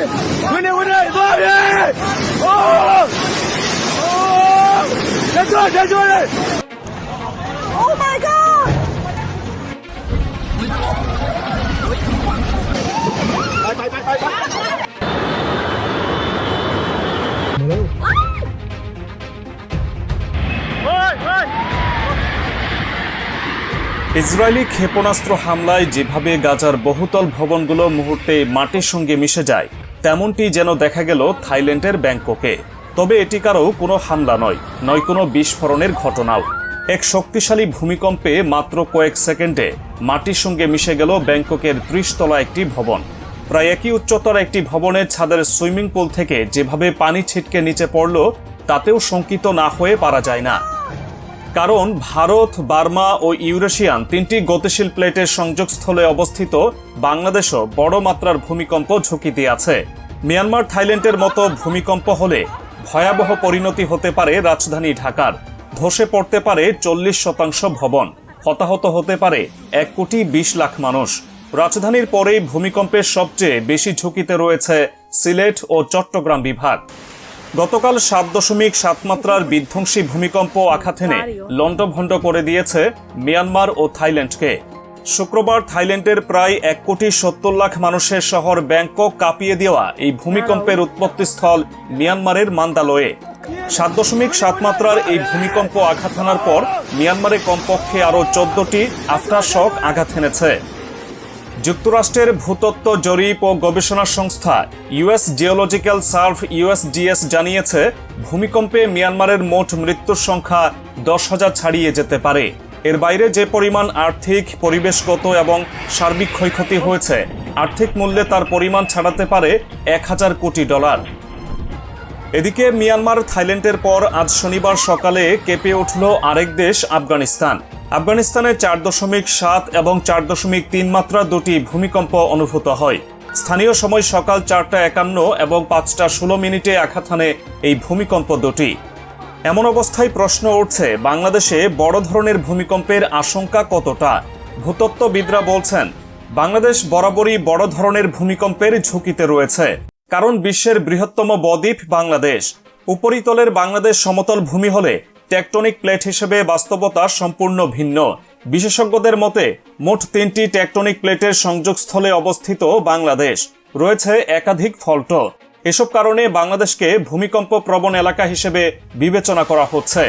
Winnie, Winnie, Winnie! Oh! Oh! Let's go, let's go! Oh my god! Israeli ক্ষেপণাস্ত্র হামলায় যেভাবে গাজার বহুতল ভবনগুলো মুহূর্তে মাটির সঙ্গে মিশে যায় তেমনটি যেন দেখা গেল থাইল্যান্ডের ব্যাংককে। তবে এটি কারও কোনো হামলা নয় নয় কোনো বিস্ফোরণের ঘটনাও। এক শক্তিশালী ভূমিকম্পে মাত্র কয়েক সেকেন্ডে মাটির সঙ্গে মিশে গেল ব্যাংককের ত্রিশতলা একটি ভবন। প্রায় একই উচ্চতর একটি ভবনের ছাদের সুইমিং পুল থেকে যেভাবে পানি ছিটকে নিচে পড়ল, তাতেও শঙ্কিত না হয়ে পারা যায় না। কারণ ভারত, বার্মা ও ইউরেশিয়ান তিনটি গতিশীল প্লেটের সংযোগস্থলে অবস্থিত বাংলাদেশও বড় মাত্রার ভূমিকম্প ঝুঁকিতে আছে। মিয়ানমার থাইল্যান্ডের মতো ভূমিকম্প হলে ভয়াবহ পরিণতি হতে পারে রাজধানী ঢাকার। ধসে পড়তে পারে চল্লিশ শতাংশ ভবন। হতাহত হতে পারে এক কোটি বিশ লাখ মানুষ। রাজধানীর পরেই ভূমিকম্পের সবচেয়ে বেশি ঝুঁকিতে রয়েছে সিলেট ও চট্টগ্রাম বিভাগ। গতকাল সাত দশমিক সাত মাত্রার বিধ্বংসী ভূমিকম্প আঘাত এনে লণ্ডভণ্ড করে দিয়েছে মিয়ানমার ও থাইল্যান্ডকে। শুক্রবার থাইল্যান্ডের প্রায় এক কোটি সত্তর লাখ মানুষের শহর ব্যাংকক কাঁপিয়ে দেওয়া এই ভূমিকম্পের উৎপত্তিস্থল মিয়ানমারের মান্দালয়ে। সাত দশমিক সাত মাত্রার এই ভূমিকম্প আঘাত হানার পর মিয়ানমারে কমপক্ষে আরও চোদ্দটি আফটার শক আঘাত হেনেছে। যুক্তরাষ্ট্রের ভূতত্ত্ব জরিপ ও গবেষণা সংস্থা ইউএস জিওলজিক্যাল সার্ভ ইউএসজিএস জানিয়েছে ভূমিকম্পে মিয়ানমারের মোট মৃত্যুর সংখ্যা দশ হাজার ছাড়িয়ে যেতে পারে। এর বাইরে যে পরিমাণ আর্থিক, পরিবেশগত এবং সার্বিক ক্ষয়ক্ষতি হয়েছে, আর্থিক মূল্যে তার পরিমাণ ছাড়াতে পারে এক হাজার কোটি ডলার। এদিকে মিয়ানমার, থাইল্যান্ডের পর আজ শনিবার সকালে কেঁপে উঠল আরেক দেশ, আফগানিস্তান। আফগানিস্তানে চার দশমিক সাত এবং চার দশমিক তিন মাত্রা দুটি ভূমিকম্প অনুভূত হয়। স্থানীয় সময় সকাল চারটা একান্ন এবং পাঁচটা ষোলো মিনিটে আঘাত এই ভূমিকম্প দুটি। এমন অবস্থায় প্রশ্ন উঠছে, বাংলাদেশে বড় ধরনের ভূমিকম্পের আশঙ্কা কতটা? ভূতত্ত্ববিদরা বলছেন, বাংলাদেশ বরাবরই বড় ধরনের ভূমিকম্পের ঝুঁকিতে রয়েছে। কারণ বিশ্বের বৃহত্তম বদ্বীপ বাংলাদেশ। উপরিতলের বাংলাদেশ সমতল ভূমি হলে টেকটনিক প্লেট হিসেবে বাস্তবতা সম্পূর্ণ ভিন্ন। বিশেষজ্ঞদের মতে, মোট তিনটি টেকটনিক প্লেটের সংযোগস্থলে অবস্থিত বাংলাদেশ। রয়েছে একাধিক ফল্ট। এসব কারণে বাংলাদেশকে ভূমিকম্প প্রবণ এলাকা হিসেবে বিবেচনা করা হচ্ছে।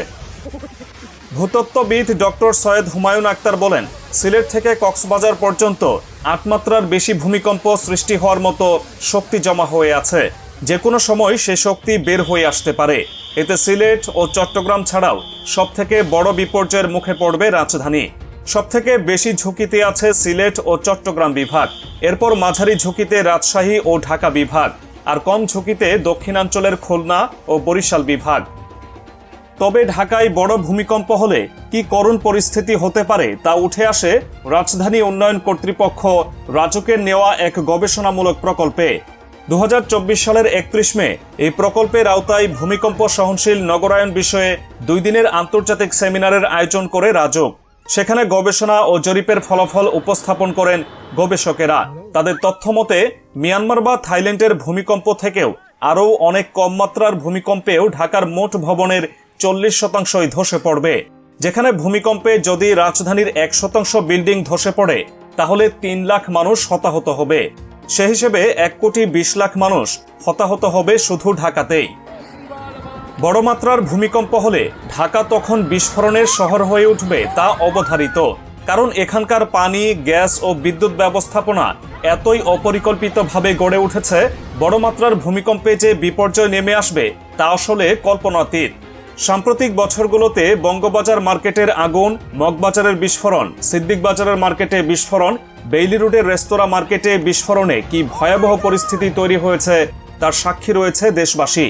ভূতত্ত্ববিদ ডক্টর সৈয়দ হুমায়ুন আক্তার বলেন, সিলেট থেকে কক্সবাজার পর্যন্ত আট মাত্রার বেশি ভূমিকম্প সৃষ্টি হওয়ার মতো শক্তি জমা হয়ে আছে। যে কোনো সময় সে শক্তি বের হয়ে আসতে পারে। এতে সিলেট ও চট্টগ্রাম ছাড়াও সবথেকে বড় বিপর্যয়ের মুখে পড়বে রাজধানী। সবথেকে বেশি ঝুঁকিতে আছে সিলেট ও চট্টগ্রাম বিভাগ। এরপর মাঝারি ঝুঁকিতে রাজশাহী ও ঢাকা বিভাগ। আর কম ঝুঁকিতে দক্ষিণাঞ্চলের খুলনা ও বরিশাল বিভাগ। তবে ঢাকায় বড় ভূমিকম্প হলে কি করুণ পরিস্থিতি হতে পারে তা উঠে আসে রাজধানী উন্নয়ন কর্তৃপক্ষ রাজকের নেওয়া এক গবেষণামূলক প্রকল্পে। দু হাজার চব্বিশ সালের একত্রিশ মে এই প্রকল্পের আওতায় ভূমিকম্প সহনশীল নগরায়ন বিষয়ে দুই দিনের আন্তর্জাতিক সেমিনারের আয়োজন করে রাজক। সেখানে গবেষণা ও জরিপের ফলাফল উপস্থাপন করেন গবেষকেরা। তাদের তথ্য মতে, মিয়ানমার বা থাইল্যান্ডের ভূমিকম্প থেকেও আরও অনেক কম মাত্রার ভূমিকম্পেও ঢাকার মোট ভবনের চল্লিশ শতাংশই ধসে পড়বে। যেখানে ভূমিকম্পে যদি রাজধানীর এক শতাংশ বিল্ডিং ধসে পড়ে, তাহলে তিন লাখ মানুষ হতাহত হবে। সে হিসেবে এক কোটি বিশ লাখ মানুষ হতাহত হবে শুধু ঢাকাতেই। বড় মাত্রার ভূমিকম্প হলে ঢাকা তখন বিস্ফোরণের শহর হয়ে উঠবে তা অবধারিত। কারণ এখানকার পানি, গ্যাস ও বিদ্যুৎ ব্যবস্থাপনা এতই অপরিকল্পিতভাবে গড়ে উঠেছে বড় মাত্রার ভূমিকম্পে যে বিপর্যয় নেমে আসবে তা আসলে কল্পনাতীত। সাম্প্রতিক বছরগুলোতে বঙ্গবাজার মার্কেটের আগুন, মগবাজারের বিস্ফোরণ, সিদ্দিক বাজারের মার্কেটে বিস্ফোরণ, বেইলি রোডের রেস্তোরাঁ মার্কেটে বিস্ফোরণে কি ভয়াবহ পরিস্থিতি তৈরি হয়েছে তার সাক্ষী রয়েছে দেশবাসী।